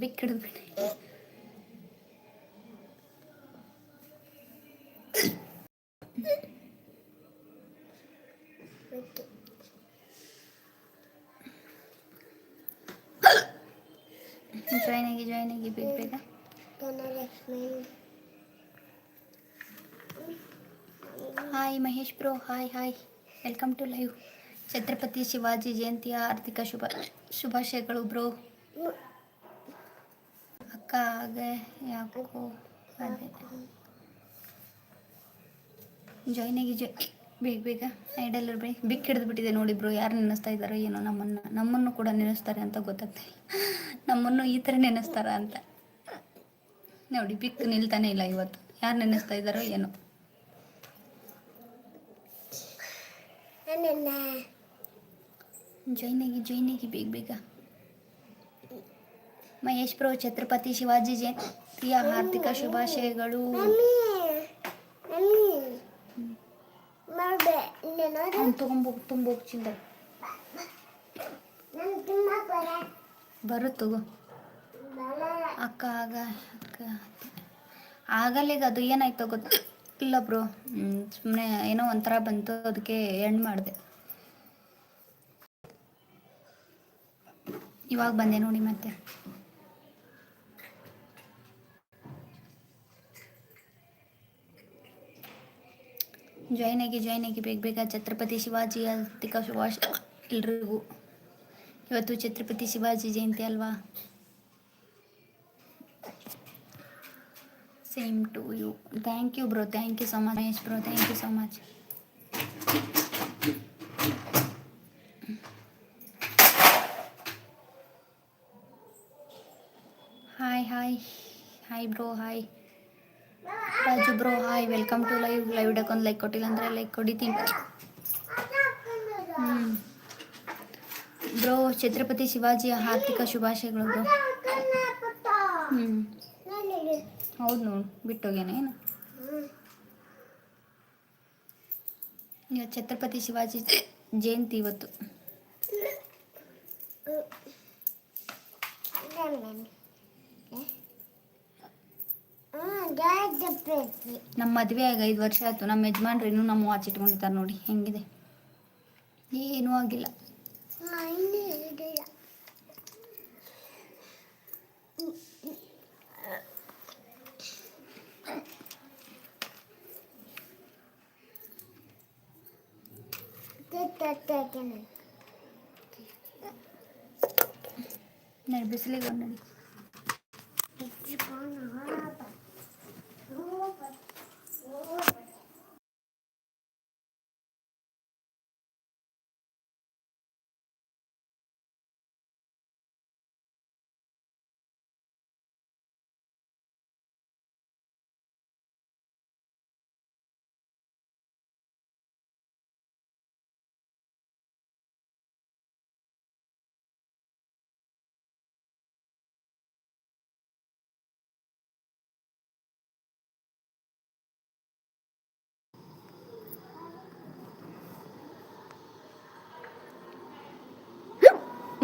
ಬಿಕ್ ಹಿಡಿದ್ಬಿಡಿ join ಆಗಿ join ಆಗಿ ಬೇಗ ಬೇಗ hi Mahesh bro hi hi welcome to live Chhatrapati Shivaji ಜಯಂತಿಯ ಆರ್ಥಿಕ ಶುಭ ಶುಭಾಶಯಗಳು ಬ್ರೋ ಹಾಗೆ ಯಾಕೋ ಜಾಯ್ನ್ ಆಗಿ ಜಾಯ್ ಬೇಗ ಬೇಗ ಐಡಲ್ ಬೇಗ ಬಿಕ್ ಹಿಡಿದು ಬಿಟ್ಟಿದೆ ನೋಡಿ ಬ್ರೋ ಯಾರು ನೆನೆಸ್ತಾ ಇದ್ದಾರೋ ಏನೋ ನಮ್ಮನ್ನು ನಮ್ಮನ್ನು ಕೂಡ ನೆನೆಸ್ತಾರೆ ಅಂತ ಗೊತ್ತಾಗ್ತಿಲ್ಲ ನಮ್ಮನ್ನು ಈ ಥರ ನೆನೆಸ್ತಾರ ಅಂತ. ನೋಡಿ ಬಿಕ್ ನಿಲ್ತಾನೆ ಇಲ್ಲ ಇವತ್ತು. ಯಾರು ನೆನೆಸ್ತಾ ಇದ್ದಾರೋ ಏನೋ. ಜಾಯ್ನ್ ಆಗಿ ಜಾಯ್ನ್ ಆಗಿ ಬೇಗ ಬೇಗ. ಮಹೇಶ್ ಪ್ರೋ ಛತ್ರಪತಿ ಶಿವಾಜಿ ಜಯಂತಿಯ ಹಾರ್ದಿಕ ಶುಭಾಶಯಗಳು. ತುಂಬು ತುಂಬೋಗಿ ಚಿಂದ ಅಕ್ಕ, ಆಗ, ಅಕ್ಕ. ಆಗಲ್ಲಿಗ ಅದು, ಏನಾಯ್ತೋ ಗೊತ್ತಿಲ್ಲ ಬ್ರೋ. ಸುಮ್ಮನೆ ಏನೋ ಒಂಥರ ಬಂತು, ಅದಕ್ಕೆ ಎಂಡ್ ಮಾಡಿದೆ. ಇವಾಗ ಬಂದೆ ನೋಡಿ ಮತ್ತೆ. ಜಾಯ್ನ್ ಆಗಿ ಜಾಯ್ನ್ ಆಗಿ ಬೇಗ ಬೇಗ ಛತ್ರಪತಿ ಶಿವಾಜಿ ಆರ್ಥಿಕ ಶುಭಾಶ ಎಲ್ರಿಗೂ ಇವತ್ತು ಛತ್ರಪತಿ ಶಿವಾಜಿ ಜಯಂತಿ ಅಲ್ವಾ same to you thank you bro thank you so much Mahesh bro thank you so much hi hi hi bro hi Raju bro, hi welcome to live live ಒಂದು ಲೈಕ್ ಕೊಟ್ಟಿಲ್ಲ ಅಂದರೆ ಲೈಕ್ ಕೊಡಿತೀನಿ. ಹ್ಞೂ ಬ್ರೋ, ಛತ್ರಪತಿ ಶಿವಾಜಿಯ ಆರ್ಥಿಕ ಶುಭಾಶಯಗಳು bro. ಹ್ಞೂ ಹೌದು ನೋಡು, ಬಿಟ್ಟೋಗ್ಯಾನೆ ಏನು? ಈಗ ಛತ್ರಪತಿ ಶಿವಾಜಿ ಜಯಂತಿ ಇವತ್ತು. ನಮ್ಮ ಮದುವೆ ಆಗ ಐದು ವರ್ಷ ಆಯ್ತು. ನಮ್ಮ ಯಜಮಾನ್ರು ಇನ್ನೂ ನಮ್ಮ ವಾಚ್ ಇಟ್ಕೊಂಡಿದ್ದಾರೆ ನೋಡಿ. ಹೆಂಗಿದೆ? ಏನೂ ಆಗಿಲ್ಲ. ಬಿಸಿಲಿಗೆ ನಡಿ.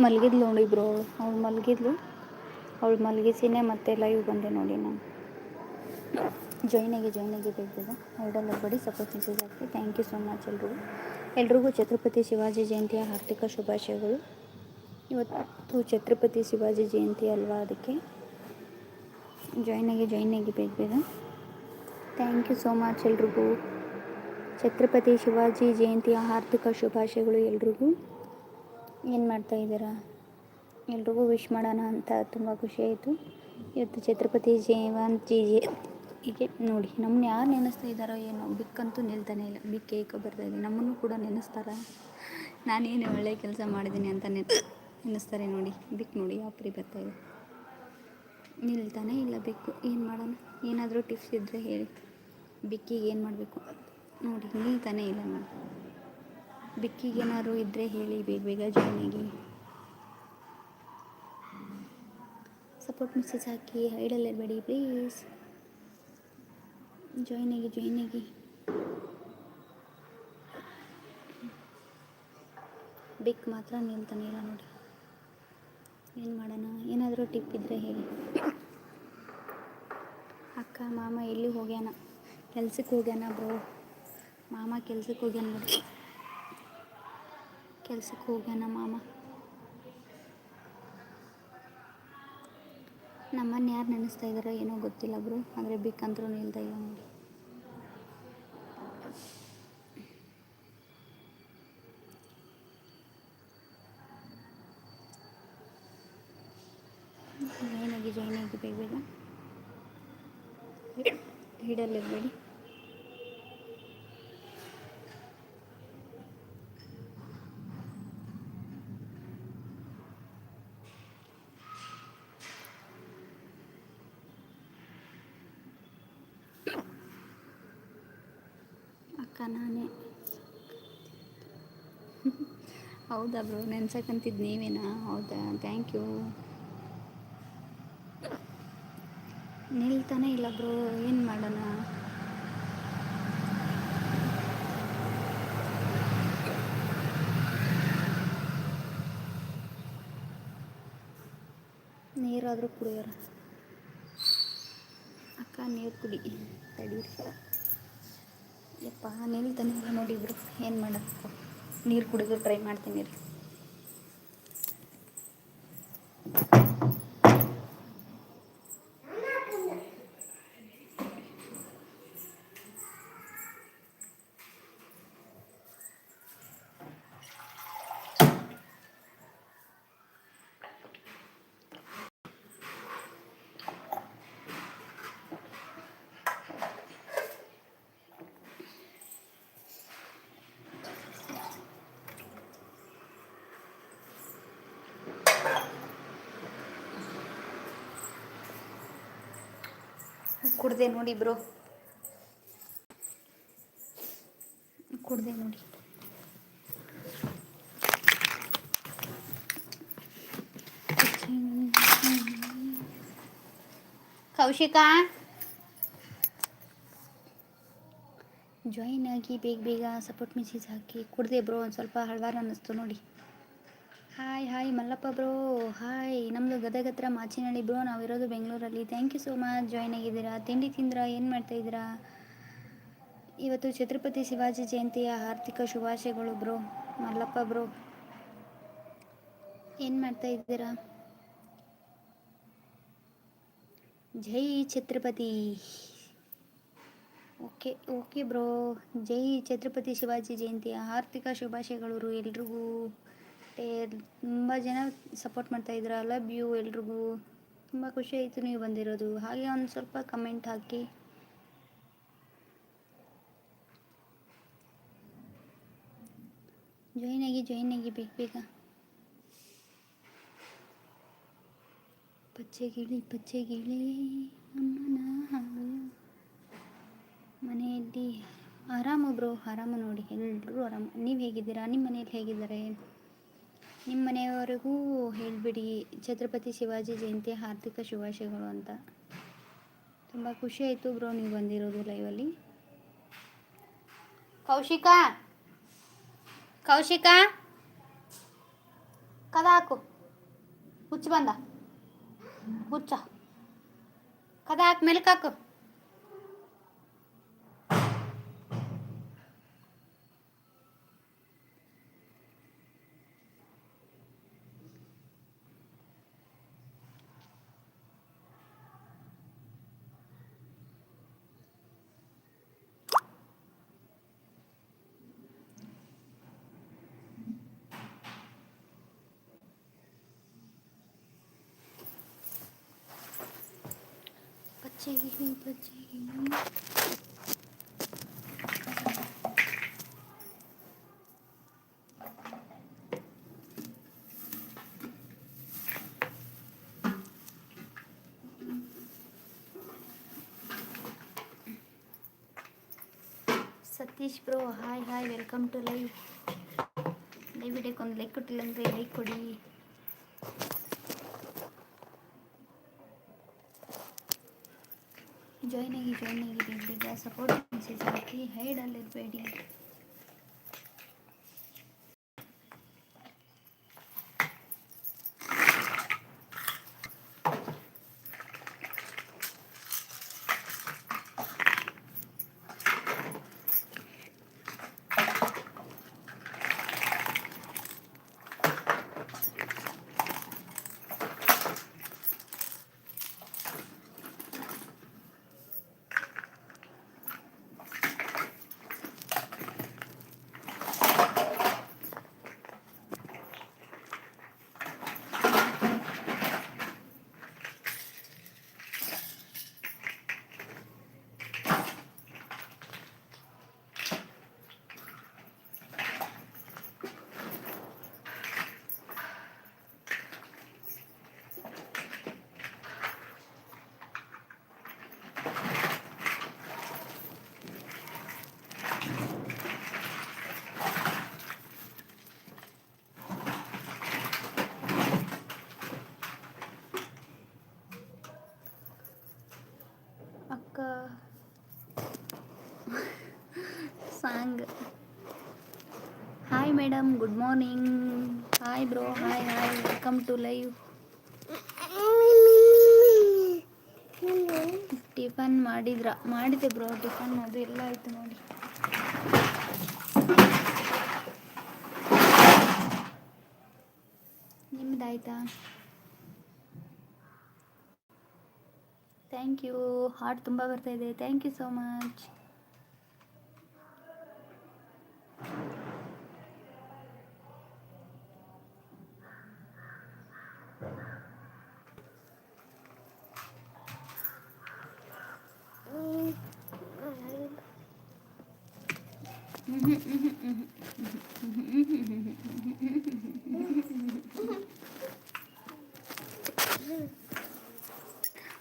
ಮಲಗಿದ್ಲು ನೋಡಿ ಬ್ರೋ. ಅವಳು ಮಲಗಿದ್ಲು. ಅವಳು ಮಲಗಿಸಿನೇ ಮತ್ತೆ ಲೈವ್ ಬಂದೆ ನೋಡಿ ನಾನು. ಜಾಯ್ನಾಗಿ ಜಾಯ್ನಾಗಿ ಬೇಕಿದೆ ಎರಡಲ್ಲ ಬಡಿ ಸಪೋರ್ಟ್ ಮೆಸೇಜ್ ಆಗ್ತದೆ ಥ್ಯಾಂಕ್ ಯು ಸೊ ಮಚ್ ಎಲ್ರಿಗೂ. ಎಲ್ರಿಗೂ ಛತ್ರಪತಿ ಶಿವಾಜಿ ಜಯಂತಿಯ ಹಾರ್ದಿಕ ಶುಭಾಶಯಗಳು. ಇವತ್ತು ಛತ್ರಪತಿ ಶಿವಾಜಿ ಜಯಂತಿ ಅಲ್ವಾ ಅದಕ್ಕೆ? ಜಾಯ್ನಾಗಿ ಜಾಯ್ನಾಗಿ ಬೇಗ ಬೇಗ ಥ್ಯಾಂಕ್ ಯು ಸೋ ಮಚ್ ಎಲ್ರಿಗೂ. ಛತ್ರಪತಿ ಶಿವಾಜಿ ಜಯಂತಿಯ ಹಾರ್ದಿಕ ಶುಭಾಶಯಗಳು ಎಲ್ರಿಗೂ. ಏನು ಮಾಡ್ತಾ ಇದ್ದೀರಾ? ಎಲ್ರಿಗೂ ವಿಶ್ ಮಾಡೋಣ ಅಂತ ತುಂಬ ಖುಷಿಯಾಯಿತು ಇವತ್ತು ಛತ್ರಪತಿ ಜಯವಂತಿ ಹೀಗೆ ನೋಡಿ, ನಮ್ಮನ್ನ ಯಾರು ನೆನೆಸ್ತಾ ಇದ್ದಾರೋ ಏನೋ, ಬಿಕ್ಕಂತೂ ನಿಲ್ತಾನೆ ಇಲ್ಲ ಬಿಕ್ ಬರ್ತಾ ಇದೆ. ನಮ್ಮನ್ನು ಕೂಡ ನೆನೆಸ್ತಾರ? ನಾನೇನು ಒಳ್ಳೆ ಕೆಲಸ ಮಾಡಿದ್ದೀನಿ ಅಂತ ನೆನ್, ನೆನೆಸ್ತಾರೆ ನೋಡಿ, ಬಿಕ್ ನೋಡಿ, ಯಾವ ಬರ್ತಾ ಇದೆ. ನಿಲ್ತಾನೆ ಇಲ್ಲ ಬಿಕ್ಕು, ಏನು ಮಾಡೋಣ? ಏನಾದರೂ ಟಿಪ್ಸ್ ಇದ್ದರೆ ಹೇಳಿ. ಬಿಕ್ಕಿಗೆ ಏನು ಮಾಡಬೇಕು? ನೋಡಿ, ನಿಲ್ತಾನೆ ಇಲ್ಲ ನೋಡಿ ಬಿಕ್ಕಿಗೆ ಏನಾದ್ರು ಇದ್ದರೆ ಹೇಳಿ, ಬೇಗ ಬೇಗ ಜಾಯ್ನ್ ಆಗಿ. ಸಪೋರ್ಟ್ ಮೆಸೇಜ್ ಹಾಕಿ ಹೈಡಲ್ಲಿ ಇರಬೇಡಿ ಪ್ಲೀಸ್ ಜಾಯ್ನ್ ಆಗಿ ಜಾಯ್ನ್ ಆಗಿ. ಬಿಕ್ ಮಾತ್ರ ನಿಲ್ತಾನೆ ಇಲ್ಲ ನೋಡಿ. ಏನು ಮಾಡೋಣ? ಏನಾದರೂ ಟಿಪ್ ಇದ್ದರೆ ಹೇಳಿ. ಅಕ್ಕ, ಮಾಮ ಎಲ್ಲಿ ಹೋಗ್ಯಾನ? ಕೆಲ್ಸಕ್ಕೆ ಹೋಗ್ಯಾನ ಬ್ರೋ ಮಾಮ ಕೆಲ್ಸಕ್ಕೆ ಹೋಗ್ಯಾನ ನೋಡಿ. ಕೆಲ್ಸಕ್ಕೆ ಹೋಗ್ಯಾನ ಮಾಮ. ನಮ್ಮನ್ನು ಯಾರು ನೆನೆಸ್ತಾ ಇದ್ದಾರೋ ಏನೋ ಗೊತ್ತಿಲ್ಲ ಬ್ರೋ, ಆದರೆ ಬಿಕ್ ಅಂತರೂ ನಿಲ್ತಾ ಇಲ್ಲ ನೋಡಿ ಜಾಯ್ನ್ ಆಗಿ ಬೇಗ ಬೇಗ ಹಿಡಲಿರಬೇಡಿ ಅಕ್ಕ ನಾನೇ. ಹೌದಾ ಬ್ರೋ ನೆನ್ಸಕ್ಕಂತಿದ್ದು ನೀವೇನಾ? ಹೌದಾ? ಥ್ಯಾಂಕ್ ಯು ನಿಲ್ತಾನೆ ಇಲ್ಲ ಬ್ರೋ, ಏನು ಮಾಡೋಣ? ನೀರಾದರೂ ಕುಡಿಯೋರ. ಅಕ್ಕ ನೀರು ಕುಡಿ, ತಡೀರಿ. ಯಪ್ಪ ನಿಲ್ತಾನೆ ನೋಡಿ ಇಬ್ರು ಏನು ಮಾಡೋದು ನೀರು ಕುಡಿದು ಟ್ರೈ ಮಾಡ್ತೀನಿ ರೀ ಕುಡ್ದೆ ನೋಡಿ ಬ್ರೋ. ಕುಡ್ದೆ ನೋಡಿ. ಕೌಶಿಕ? ಜಾಯಿನ್ ಆಗಿ ಬೇಗ ಬೇಗ ಸಪೋರ್ಟ್ ಮೆಸೇಜ್ ಹಾಕಿ ಕುಡ್ದೆ ಬ್ರೋ, ಒಂದು ಸ್ವಲ್ಪ ಹಳವಾರ ಅನ್ನಿಸ್ತು ನೋಡಿ. Hi hi Mallappa bro hi ನಮ್ಮದು ಗದಗ ಹತ್ರ ಮಾಚಿನಹಳ್ಳಿ ಬ್ರೋ ನಾವಿರೋದು ಬೆಂಗಳೂರಲ್ಲಿ. Thank you so much join ಆಗಿದ್ದೀರಾ? ತಿಂಡಿ ತಿಂದ್ರಾ? ಏನು ಮಾಡ್ತಾ ಇದ್ದೀರಾ? ಇವತ್ತು ಛತ್ರಪತಿ ಶಿವಾಜಿ ಜಯಂತಿಯ ಆರ್ಥಿಕ ಶುಭಾಶಯಗಳು ಬ್ರೋ ಮಲ್ಲಪ್ಪ ಬ್ರೋ ಏನು ಮಾಡ್ತಾ ಇದ್ದೀರಾ? ಜೈ ಛತ್ರಪತಿ. ಓಕೆ ಓಕೆ ಬ್ರೋ ಜೈ ಛತ್ರಪತಿ ಶಿವಾಜಿ ಜಯಂತಿಯ ಆರ್ಥಿಕ ಶುಭಾಶಯಗಳು ಎಲ್ರಿಗೂ. ತುಂಬ ಜನ ಸಪೋರ್ಟ್ ಮಾಡ್ತಾ ಐ ಲವ್ ಯು ಎಲ್ರಿಗೂ. ತುಂಬ ಖುಷಿ ಆಯಿತು ನೀವು ಬಂದಿರೋದು. ಹಾಗೆ ಒಂದು ಸ್ವಲ್ಪ ಕಮೆಂಟ್ ಹಾಕಿ. ಜಾಯಿನ್ ಆಗಿ ಜಾಯ್ನ್ ಆಗಿ ಬೇಗ ಬೇಗ. ಪಚ್ಚೆ ಗಿಳಿ ಪಚ್ಚೆ ಗಿಳಿ ಮನೆಯಲ್ಲಿ ಆರಾಮು ಬ್ರೋ, ಆರಾಮು ನೋಡಿ. ಎಲ್ಲರೂ ಆರಾಮ. ನೀವು ಹೇಗಿದ್ದೀರಾ? ನಿಮ್ಮ ಮನೆಯಲ್ಲಿ ಹೇಗಿದ್ದಾರೆ? ನಿಮ್ಮ ಮನೆಯವರೆಗೂ ಹೇಳಿಬಿಡಿ, ಛತ್ರಪತಿ ಶಿವಾಜಿ ಜಯಂತಿ ಹಾರ್ದಿಕ ಶುಭಾಶಯಗಳು ಅಂತ. ತುಂಬ ಖುಷಿ ಆಯಿತು ಬ್ರೋ ನೀವು ಬಂದಿರೋದು ಲೈವಲ್ಲಿ ಕೌಶಿಕ? ಕೌಶಿಕ? ಕದ ಹಾಕು. ಹುಚ್ಚ ಬಂದ. ಹುಚ್ಚ. ಕದ ಹಾಕಿ ಮೆಲ್ಕಾಕು ಪಚ್ಚೆ ಗಿಳಿ ಪಚ್ಚೆ ಗಿಳಿ Satish bro hi hi welcome to live live ವಿಡಿಯೋಕ್ಕೆ ಒಂದು ಲೈಕ್ ಕೊಟ್ಟಿಲ್ಲ ಅಂದರೆ ಲೈಕ್ ಕೊಡಿ ಜಾಯ್ನ್ ಆಗಿ ಜಾಯ್ನ್ ಆಗಿ ಬೇಗ ಬೇಗ ಸಪೋರ್ಟ್ ಮೆಸೇಜ್ ಹಾಕಿ ಹೈಡಲ್ಲಿರಬೇಡಿ song. Hi madam good morning hi bro hi hi welcome to live tiffin ಮಾಡಿದ್ರ, ಮಾಡಿದೆ ಬ್ರೋ ಟಿಫನ್ ಅದು ಎಲ್ಲ ಆಯ್ತು ನೋಡಿ. ನಿಮ್ದಾಯ್ತಾ? ಥ್ಯಾಂಕ್ ಯು ಹಾರ್ಟ್ ತುಂಬ ಬರ್ತಾ ಇದೆ. ಥ್ಯಾಂಕ್ ಯು ಸೋ ಮಚ್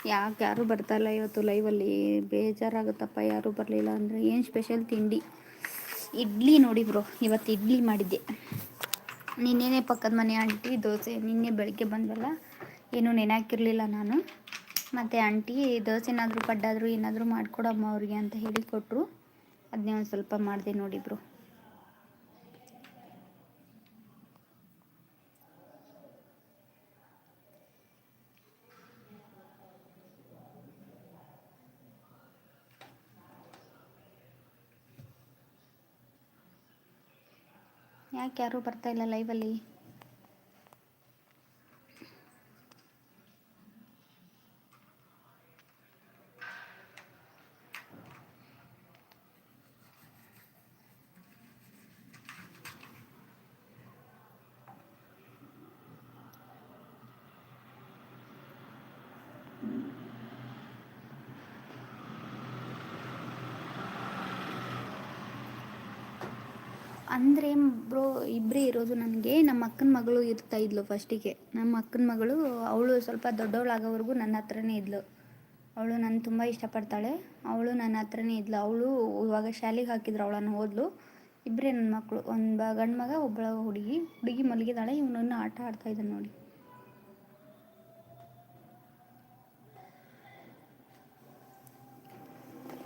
ಯಾಕೆ ಬರ್ತಾ ಇಲ್ಲ ಇವತ್ತು ಲೈವಲ್ಲಿ ಬೇಜಾರಾಗುತ್ತಪ್ಪ ಯಾರೂ ಬರಲಿಲ್ಲ ಅಂದರೆ ಏನು ಸ್ಪೆಷಲ್ ತಿಂಡಿ? ಇಡ್ಲಿ ನೋಡಿ ಬ್ರೋ, ಇವತ್ತು ಇಡ್ಲಿ ಮಾಡಿದ್ದೆ. ನಿನ್ನೆನೇ ಪಕ್ಕದ ಮನೆ ಆಂಟಿ ದೋಸೆ, ನಿನ್ನೆ ಬೆಳಗ್ಗೆ ಬಂದವಲ್ಲ, ಏನೂ ನೆನಾಕಿರಲಿಲ್ಲ ನಾನು. ಮತ್ತು ಆಂಟಿ ದೋಸೆ ಏನಾದರೂ ಪಡ್ಡಾದರೂ ಏನಾದರೂ ಮಾಡಿಕೊಡಮ್ಮ ಅವ್ರಿಗೆ ಅಂತ ಹೇಳಿ ಕೊಟ್ಟರು ಅದನ್ನೇ ಒಂದು ಸ್ವಲ್ಪ ಮಾಡಿದೆ ನೋಡಿ ಬ್ರೋ. ಯಾಕೆ ಯಾರೂ ಬರ್ತಾ ಇಲ್ಲ ಲೈವಲ್ಲಿ ಅಂದರೆ ಬ್ರೋ ಇಬ್ಬರೇ ಇರೋದು ನನಗೆ ನಮ್ಮ ಅಕ್ಕನ ಮಗಳು ಇರ್ತಾ ಇದ್ಲು ಫಸ್ಟಿಗೆ ನಮ್ಮ ಅಕ್ಕನ ಮಗಳು, ಅವಳು ಸ್ವಲ್ಪ ದೊಡ್ಡವಳಾಗೋವರೆಗೂ ನನ್ನ ಹತ್ರನೇ ಇದ್ಲು. ಅವಳು ನನ್ನ ತುಂಬ ಇಷ್ಟಪಡ್ತಾಳೆ. ಅವಳು ನನ್ನ ಹತ್ರನೇ ಇದ್ಲು. ಅವಳು ಇವಾಗ ಶಾಲೆಗೆ ಹಾಕಿದ್ರು ಅವಳನ್ನು ಓದ್ಲು. ಇಬ್ಬರೇ ನನ್ನ ಮಕ್ಕಳು ಒಂದು ಬ ಗಂಡು ಮಗ, ಒಬ್ಬಳ ಹುಡುಗಿ. ಹುಡುಗಿ ಮಲಗಿದಾಳೆ. ಇವನನ್ನು ಆಟ ಆಡ್ತಾ ಇದ್ದಾನೆ ನೋಡಿ.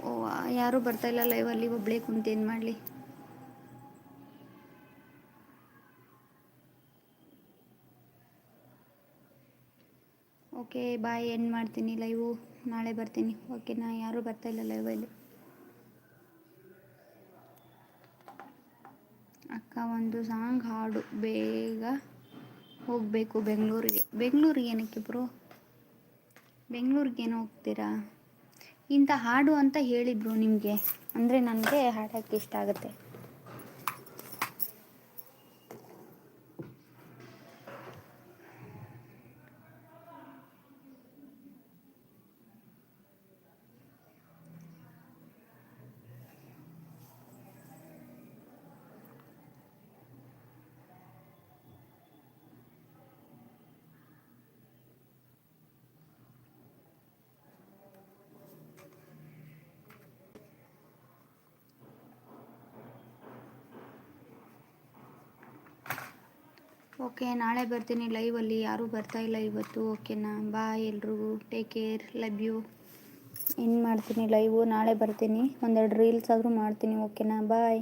ಓ, ಯಾರೂ ಬರ್ತಾಯಿಲ್ಲ ಲೈವಲ್ಲಿ ಒಬ್ಬಳೇ ಕುಂತೇನು ಮಾಡಲಿ? ಓಕೆ, ಬಾಯ್ ಎಂಡ್ ಮಾಡ್ತೀನಿ ಲೈವು ನಾಳೆ ಬರ್ತೀನಿ. ಓಕೆ, ನಾ ಯಾರೂ ಬರ್ತಾಯಿಲ್ಲ ಲೈವಲ್ಲಿ ಅಕ್ಕ, ಒಂದು ಸಾಂಗ್ ಹಾಡು. ಬೇಗ ಹೋಗಬೇಕು ಬೆಂಗಳೂರಿಗೆ. ಬೆಂಗಳೂರಿಗೆ ಏನಕ್ಕೆ ಬ್ರೋ ಬೆಂಗಳೂರಿಗೆ ಏನು ಹೋಗ್ತೀರಾ? ಇಂಥ ಹಾಡು ಅಂತ ಹೇಳಿದ್ರು ನಿಮಗೆ. ಅಂದರೆ ನನಗೆ ಹಾಡೋಕ್ಕೆ ಇಷ್ಟ ಆಗುತ್ತೆ. ಓಕೆ, ನಾಳೆ ಬರ್ತೀನಿ ಲೈವಲ್ಲಿ ಯಾರೂ ಬರ್ತಾ ಇಲ್ಲ ಇವತ್ತು. ಓಕೆನಾ ಬಾಯ್ ಎಲ್ರಿಗೂ ಟೇಕ್ ಕೇರ್ ಲವ್ ಯು ಏನು ಮಾಡ್ತೀನಿ? ಲೈವು ನಾಳೆ ಬರ್ತೀನಿ. ಒಂದೆರಡು ರೀಲ್ಸ್ ಆದರೂ ಮಾಡ್ತೀನಿ. ಓಕೆನಾ ಬಾಯ್